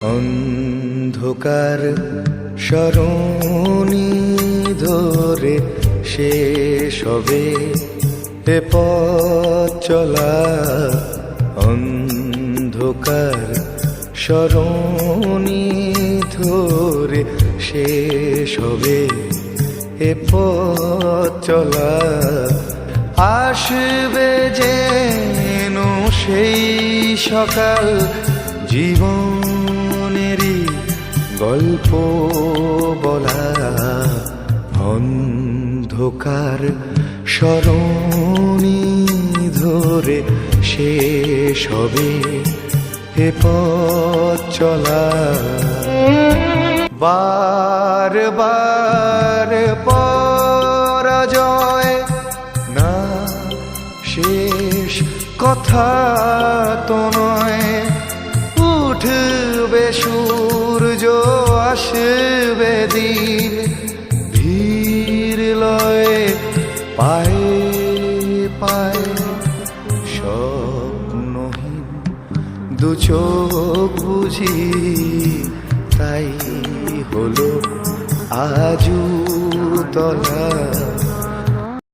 অন্ধকার সরণি ধরে শেষ হবে এ পথ চলা অন্ধকার সরণি ধরে শেষ হবে এ পথ চলা আসবে যেন সেই সকাল জীবনেরই গল্প বলা, অন্ধকার সরণি ধরে শেষ হবে এ পথ চলা। বার বার পরাজয়, না শেষ কথা তো পায়ে পায়ে স্বপ্নহীন দু চোখ বুঝি তাই হলো আজু তলা